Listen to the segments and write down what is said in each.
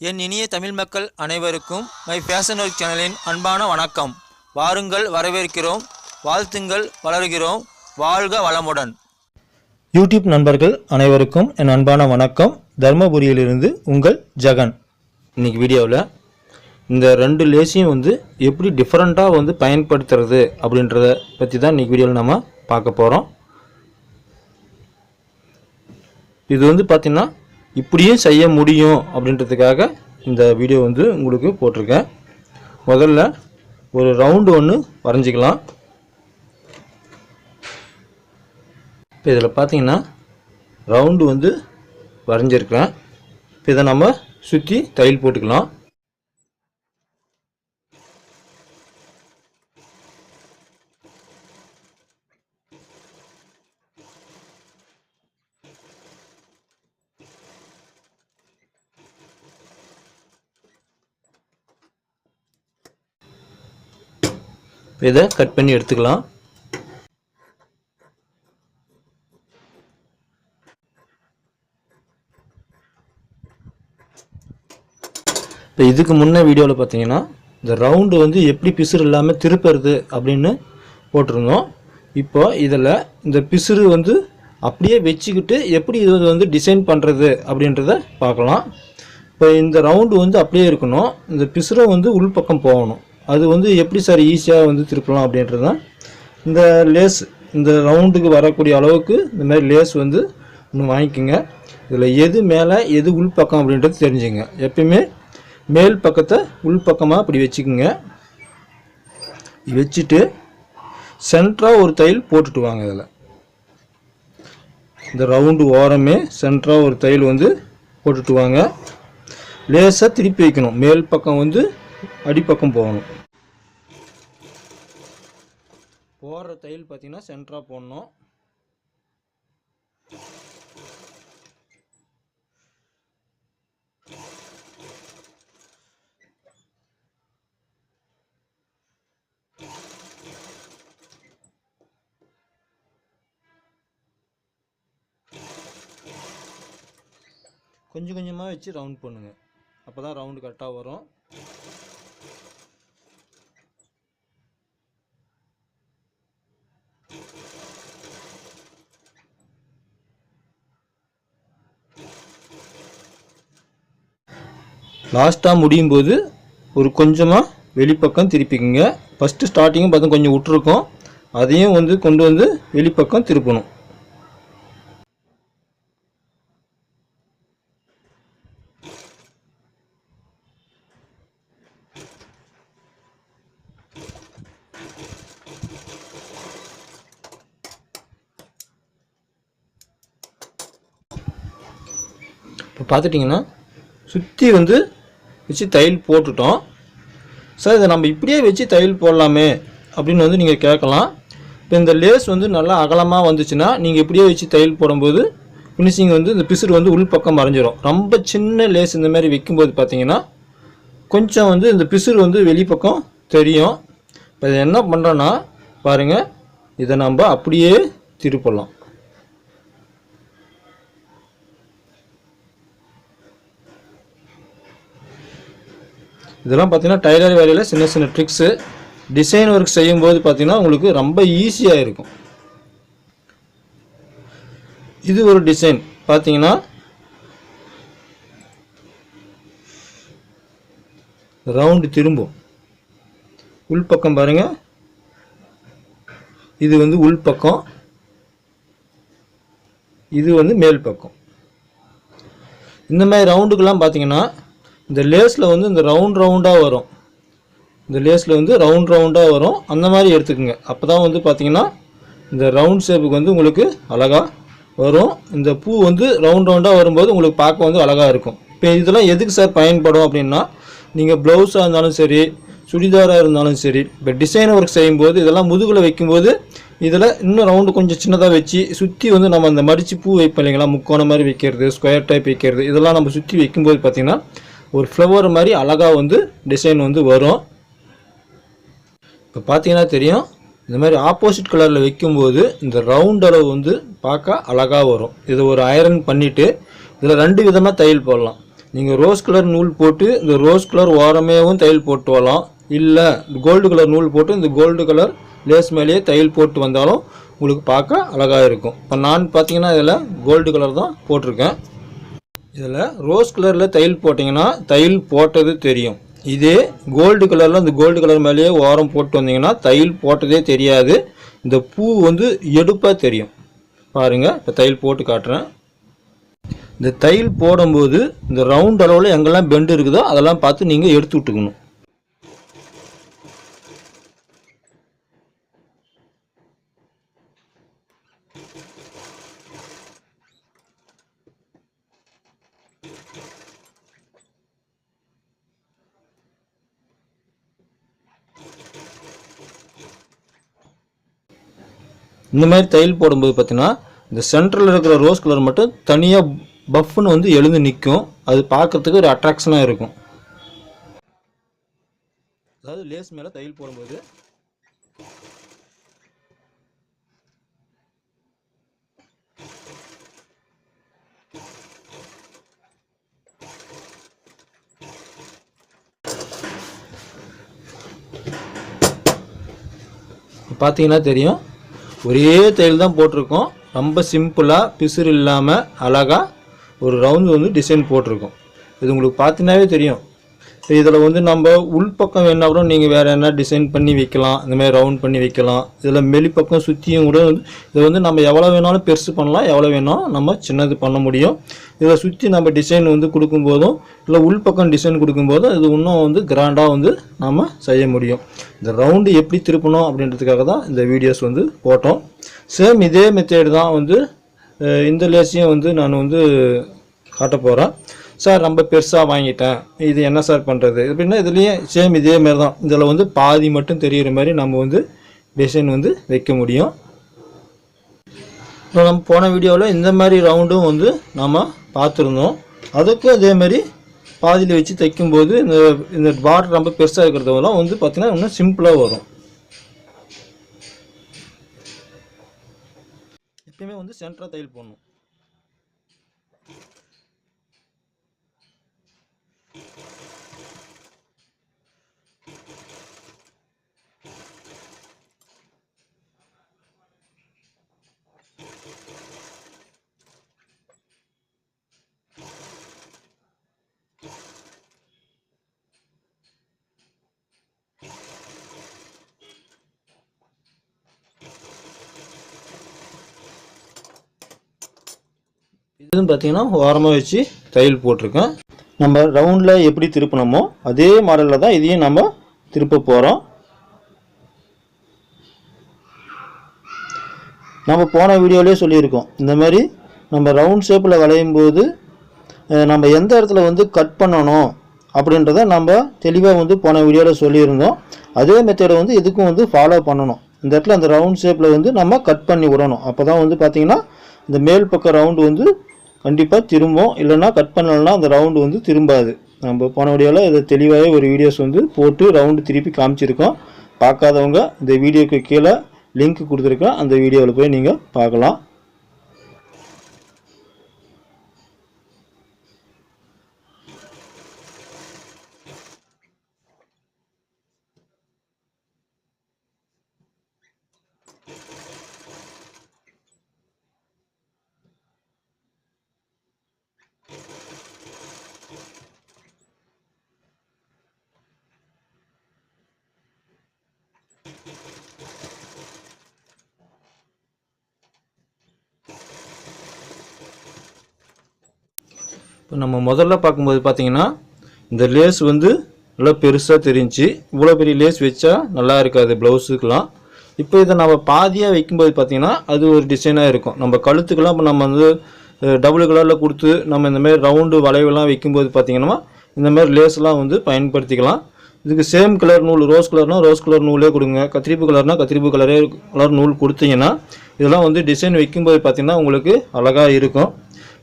என் இனிய தமிழ் மக்கள் அனைவருக்கும் மை ஃபேஷன் ஒர்க் சேனலின் அன்பான வணக்கம். வாருங்கள் வரவேற்கிறோம் வாழ்த்துங்கள் வளர்கிறோம் வாழ்க வளமுடன். யூடியூப் நண்பர்கள் அனைவருக்கும் என் அன்பான வணக்கம். தர்மபுரியிலிருந்து உங்கள் ஜெகன். இன்னைக்கு வீடியோவில் இந்த ரெண்டு லேஸையும் வந்து எப்படி டிஃப்ரெண்ட்டாக வந்து பயன்படுத்துறது அப்படின்றத பற்றி தான் இன்னைக்கு வீடியோவில் நம்ம பார்க்க போகிறோம் இது வந்து பார்த்திங்கன்னா இப்படியும் செய்ய முடியும் அப்படின்றதுக்காக இந்த வீடியோ வந்து உங்களுக்கு போட்டிருக்கேன். முதல்ல ஒரு ரவுண்டு ஒன்று வரைஞ்சிக்கலாம். இப்போ இதில் பார்த்தீங்கன்னா ரவுண்டு வந்து வரைஞ்சிருக்கிறேன். இப்போ இதை நம்ம சுற்றி தையல் போட்டுக்கலாம். இப்போ இதை கட் பண்ணி எடுத்துக்கலாம். இப்போ இதுக்கு முன்ன வீடியோவில் பார்த்தீங்கன்னா இந்த ரவுண்டு வந்து எப்படி பிசுறு இல்லாமல் திருப்புறது அப்படின்னு போட்டிருந்தோம். இப்போ இதில் இந்த பிசுறு வந்து அப்படியே வச்சுக்கிட்டு எப்படி இது வந்து டிசைன் பண்ணுறது அப்படின்றத பார்க்கலாம். இப்போ இந்த ரவுண்டு வந்து அப்படியே இருக்கணும். இந்த பிசுரை வந்து உள்பக்கம் போகணும். அது வந்து எப்படி சார் ஈஸியாக வந்து திருப்பலாம் அப்படின்றது தான் இந்த லேஸ் இந்த ரவுண்டுக்கு வரக்கூடிய அளவுக்கு இந்த மாதிரி லேஸ் வந்து ஒன்று வாங்கிக்கோங்க. இதில் எது மேலே எது உள்பக்கம் அப்படின்றது தெரிஞ்சுங்க. எப்பயுமே மேல் பக்கத்தை உள்பக்கமாக அப்படி வச்சுக்கோங்க. வச்சுட்டு சென்ட்ராக ஒரு தையல் போட்டுட்டு வாங்க இதில். இந்த ரவுண்டு ஓரமே சென்ட்ராக ஒரு தையல் வந்து போட்டுட்டு வாங்க. லேசாக திருப்பி வைக்கணும். மேல் பக்கம் வந்து அடிப்பக்கம் போகணும். போடுற தையல் பார்த்தீங்கன்னா சென்டராக போடணும். கொஞ்சம் கொஞ்சமாக வச்சு ரவுண்ட் பண்ணுங்க. அப்போ தான் ரவுண்டு கரெக்டாக வரும். லாஸ்ட்டாக முடியும் போது ஒரு கொஞ்சமாக வெளிப்பக்கம் திருப்பிக்குங்க. ஃபஸ்ட்டு ஸ்டார்டிங்கும் பார்த்தா கொஞ்சம் விட்டுருக்கோம். அதையும் வந்து கொண்டு வந்து வெளிப்பக்கம் திருப்பணும். இப்போ பார்த்துட்டிங்கன்னா சுற்றி வந்து வச்சு தையல் போட்டுட்டோம். சார் இதை நம்ம இப்படியே வச்சு தையல் போடலாமே அப்படின்னு வந்து நீங்கள் கேட்கலாம். இப்போ இந்த லேஸ் வந்து நல்லா அகலமாக வந்துச்சுன்னா நீங்கள் இப்படியே வச்சு தையல் போடும்போது ஃபினிஷிங் வந்து இந்த பிசுறு வந்து உள் பக்கம் மறைஞ்சிரும். ரொம்ப சின்ன லேஸ் இந்த மாதிரி வைக்கும்போது பார்த்தீங்கன்னா கொஞ்சம் வந்து இந்த பிசுறு வந்து வெளிப்பக்கம் தெரியும். இப்போ இதை என்ன பண்ணுறோன்னா பாருங்கள் இதை நம்ம அப்படியே திருப்பலாம். இதெல்லாம் பார்த்தீங்கன்னா டைலர் வேலையில் சின்ன சின்ன ட்ரிக்ஸு டிசைன் ஒர்க் செய்யும்போது பார்த்தீங்கன்னா உங்களுக்கு ரொம்ப ஈஸியாக இருக்கும். இது ஒரு டிசைன் பார்த்தீங்கன்னா ரவுண்டு திரும்பும். உள்பக்கம் பாருங்கள் இது வந்து உள்பக்கம் இது வந்து மேல் பக்கம். இந்த மாதிரி ரவுண்டுக்கெல்லாம் பார்த்தீங்கன்னா இந்த லேஸில் வந்து இந்த ரவுண்ட் ரவுண்டாக வரும். இந்த லேஸில் வந்து ரவுண்ட் ரவுண்டாக வரும். அந்த மாதிரி எடுத்துக்கோங்க. அப்போ தான் வந்து பார்த்தீங்கன்னா இந்த ரவுண்ட் ஷேப்புக்கு வந்து உங்களுக்கு அழகாக வரும். இந்த பூ வந்து ரவுண்ட் ரவுண்டாக வரும்போது உங்களுக்கு பார்க்க வந்து அழகாக இருக்கும். இப்போ இதெல்லாம் எதுக்கு சார் பயன்படும் அப்படின்னா நீங்கள் ப்ளவுஸாக இருந்தாலும் சரி சுடிதாராக இருந்தாலும் சரி இப்போ டிசைன் ஒர்க் செய்யும்போது இதெல்லாம் முதுகில் வைக்கும்போது இதில் இன்னும் ரவுண்டு கொஞ்சம் சின்னதாக வச்சு சுற்றி வந்து நம்ம அந்த மடித்து பூ வைப்போம் இல்லைங்களா? முக்கோணம் மாதிரி வைக்கிறது ஸ்கொயர் டைப் வைக்கிறது இதெல்லாம் நம்ம சுற்றி வைக்கும்போது பார்த்திங்கன்னா ஒரு ஃப்ளவர் மாதிரி அழகாக வந்து டிசைன் வந்து வரும். இப்போ பார்த்தீங்கன்னா தெரியும் இந்த மாதிரி ஆப்போசிட் கலரில் வைக்கும்போது இந்த ரவுண்ட் அளவு வந்து பார்க்க அழகாக வரும். இது ஒரு அயரன் பண்ணிவிட்டு இதில் ரெண்டு விதமாக தையல் போடலாம். நீங்கள் ரோஸ் கலர் நூல் போட்டு இந்த ரோஸ் கலர் ஓரமேவும் தையல் போட்டு வரலாம். இல்லை கோல்டு கலர் நூல் போட்டு இந்த கோல்டு கலர் லேஸ் மேலேயே தையல் போட்டு வந்தாலும் உங்களுக்கு பார்க்க அழகாக இருக்கும். இப்போ நான் பார்த்தீங்கன்னா இதில் கோல்டு கலர் தான் போட்டிருக்கேன். இதில் ரோஸ் கலரில் தையல் போட்டிங்கன்னா தையல் போட்டது தெரியும். இதே கோல்டு கலரில் இந்த கோல்டு கலர் மேலேயே ஓரம் போட்டு வந்தீங்கன்னா தையல் போட்டதே தெரியாது. இந்த பூ வந்து எடுப்பாக தெரியும். பாருங்கள் இப்போ தையல் போட்டு காட்டுறேன். இந்த தையல் போடும்போது இந்த ரவுண்ட் அளவில் எங்கெல்லாம் பெண்டு இருக்குதோ அதெல்லாம் பார்த்து நீங்கள் எடுத்து விட்டுக்கணும். இந்த மாதிரி தையல் போடும்போது பார்த்தீங்கன்னா இந்த சென்டரில் இருக்கிற ரோஸ் கலர் மட்டும் தனியாக பஃப்னு வந்து எழுந்து நிற்கும் அது பார்க்கறதுக்கு ஒரு அட்ராக்ஷனாக இருக்கும். அதாவது லேஸ் மேலே தையல் போடும்போது பார்த்தீங்கன்னா தெரியும். ஒரே தையல் தான் போட்டிருக்கோம். ரொம்ப சிம்பிளாக பிசுறு இல்லாமல் அழகாக ஒரு ரவுண்டு வந்து டிசைன் போட்டிருக்கோம். இது உங்களுக்கு பார்த்தீங்கன்னாவே தெரியும். இதில் வந்து நம்ம உள்பக்கம் வேணா கூட நீங்கள் வேறு என்ன டிசைன் பண்ணி வைக்கலாம் இந்த மாதிரி ரவுண்ட் பண்ணி வைக்கலாம். இதில் வெளிப்பக்கம் சுற்றியும் கூட இதை வந்து நம்ம எவ்வளோ வேணாலும் பெருசு பண்ணலாம் எவ்வளோ வேணாலும் நம்ம சின்னது பண்ண முடியும். இதை சுற்றி நம்ம டிசைன் வந்து கொடுக்கும்போதும் இல்லை உள்பக்கம் டிசைன் கொடுக்கும்போதும் இது இன்னும் வந்து கிராண்டாக வந்து நம்ம செய்ய முடியும். இந்த ரவுண்டு எப்படி திருப்பணும் அப்படின்றதுக்காக தான் இந்த வீடியோஸ் வந்து போட்டோம். சேம் இதே மெத்தேடு தான் வந்து இந்த லேஸையும் வந்து நான் வந்து காட்ட போகிறேன் சார் ரொம்ப பெருசாக வாங்கிட்டேன். இது என்ன சார் பண்ணுறது அப்படின்னா இதுலேயே சேம் இதே மாதிரி தான் இதில் வந்து பாதி மட்டும் தெரிகிற மாதிரி நம்ம வந்து டிசைன் வந்து வைக்க முடியும். இப்போ நம்ம போன வீடியோவில் இந்த மாதிரி ரவுண்டும் வந்து நம்ம பார்த்துருந்தோம். அதுக்கும் அதே மாதிரி பாதியில் வச்சு தைக்கும்போது இந்த இந்த பார்டர் ரொம்ப பெருசாக இருக்கிறதெல்லாம் வந்து பார்த்திங்கன்னா இன்னும் சிம்பிளாக வரும். எப்பயுமே வந்து சென்டராக தையல் போடணும். இதுன்னு பார்த்தீங்கன்னா ஓரமாக வச்சு தையல் போட்டிருக்கேன் நம்ம ரவுண்டில் எப்படி திருப்பினோமோ அதே மாடலில் தான் இதையும் நம்ம திருப்ப போகிறோம் நம்ம போன வீடியோலேயே சொல்லியிருக்கோம். இந்த மாதிரி நம்ம ரவுண்ட் ஷேப்பில் வளையும் போது நம்ம எந்த இடத்துல வந்து கட் பண்ணணும் அப்படின்றத நம்ம தெளிவாக வந்து போன வீடியோவில் சொல்லியிருந்தோம். அதே மெத்தடை வந்து இதுக்கும் வந்து ஃபாலோ பண்ணணும். இந்த இடத்துல அந்த ரவுண்ட் ஷேப்பில் வந்து நம்ம கட் பண்ணி விடணும். அப்போ தான் வந்து பார்த்திங்கன்னா இந்த மேல் பக்கம் ரவுண்டு வந்து கண்டிப்பாக திரும்பும் இல்லைன்னா கட் பண்ணலைன்னா அந்த ரவுண்டு வந்து திரும்பாது. நம்ம போன வீடியோவில் இதை தெளிவாகவே ஒரு வீடியோஸ் வந்து போட்டு ரவுண்டு திருப்பி காமிச்சிருக்கோம். பார்க்காதவங்க இந்த வீடியோக்கு கீழே லிங்க் கொடுத்துருக்கேன். அந்த வீடியோவில் போய் நீங்கள் பார்க்கலாம். இப்போ நம்ம முதல்ல பார்க்கும்போது பார்த்தீங்கன்னா இந்த லேஸ் வந்து நல்லா பெருசாக தெரிஞ்சு இவ்வளோ பெரிய லேஸ் வச்சா நல்லா இருக்காது ப்ளவுஸுக்கெலாம் இப்போ இதை நம்ம பாதியாக வைக்கும்போது பார்த்தீங்கன்னா அது ஒரு டிசைனாக இருக்கும். நம்ம கழுத்துக்கெல்லாம் இப்போ நம்ம வந்து டபுள் கலரில் கொடுத்து நம்ம இந்தமாரி ரவுண்டு வளைவெல்லாம் வைக்கும்போது பார்த்திங்கன்னா இந்த மாதிரி லேஸ்லாம் வந்து பயன்படுத்திக்கலாம். இதுக்கு சேம் கலர் நூல் ரோஸ் கலர்னால் ரோஸ் கலர் நூலே கொடுங்க. கத்திரிப்பு கலர்னால் கத்திரிப்பு கலரே கலர் நூல் கொடுத்தீங்கன்னா இதெல்லாம் வந்து டிசைன் வைக்கும்போது பார்த்தீங்கன்னா உங்களுக்கு அழகாக இருக்கும்.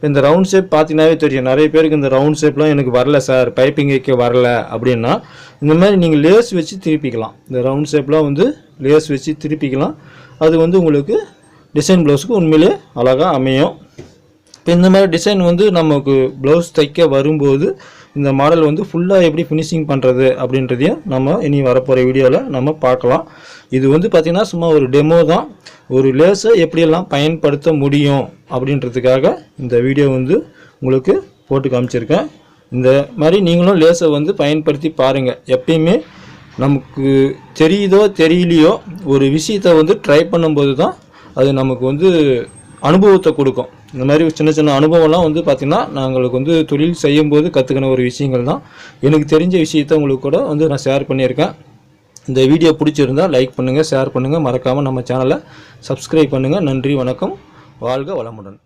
இந்த ரவுண்ட் ஷேப் பார்த்தீங்கன்னாவே தெரியும். நிறைய பேருக்கு இந்த ரவுண்ட் ஷேப்லாம் எனக்கு வரல சார் பைப்பிங் வைக்க வரல அப்படின்னா இந்த மாதிரி நீங்கள் லேஸ் வச்சு திருப்பிக்கலாம். இந்த ரவுண்ட் ஷேப்லாம் வந்து லேஸ் வச்சு திருப்பிக்கலாம். அது வந்து உங்களுக்கு டிசைன் ப்ளவுஸுக்கு உண்மையிலே அழகாக அமையும். இப்போ இந்த மாதிரி டிசைன் வந்து நமக்கு ப்ளவுஸ் தைக்க வரும்போது இந்த மாடல் வந்து ஃபுல்லாக எப்படி ஃபினிஷிங் பண்ணுறது அப்படின்றதையும் நம்ம இனி வரப்போகிற வீடியோவில் நம்ம பார்க்கலாம். இது வந்து பார்த்திங்கன்னா சும்மா ஒரு டெமோ தான். ஒரு லேஸை எப்படியெல்லாம் பயன்படுத்த முடியும் அப்படின்றதுக்காக இந்த வீடியோ வந்து உங்களுக்கு போட்டு காமிச்சிருக்கேன். இந்த மாதிரி நீங்களும் லேஸை வந்து பயன்படுத்தி பாருங்கள் எப்பயுமே நமக்கு தெரியுதோ தெரியலையோ ஒரு விஷயத்தை வந்து ட்ரை பண்ணும்போது தான் அது நமக்கு வந்து அனுபவத்தை கொடுக்கும். இந்த மாதிரி சின்ன சின்ன அனுபவம்லாம் வந்து பார்த்திங்கன்னா நாங்களுக்கு வந்து தொழில் செய்யும்போது கற்றுக்கின ஒரு விஷயங்கள் தான். எனக்கு தெரிஞ்ச விஷயத்த உங்களுக்கு கூட வந்து நான் ஷேர் பண்ணியிருக்கேன். இந்த வீடியோ பிடிச்சிருந்தா லைக் பண்ணுங்கள் ஷேர் பண்ணுங்கள் மறக்காமல் நம்ம சேனலை சப்ஸ்கிரைப் பண்ணுங்கள் நன்றி வணக்கம். வாழ்க வளமுடன்.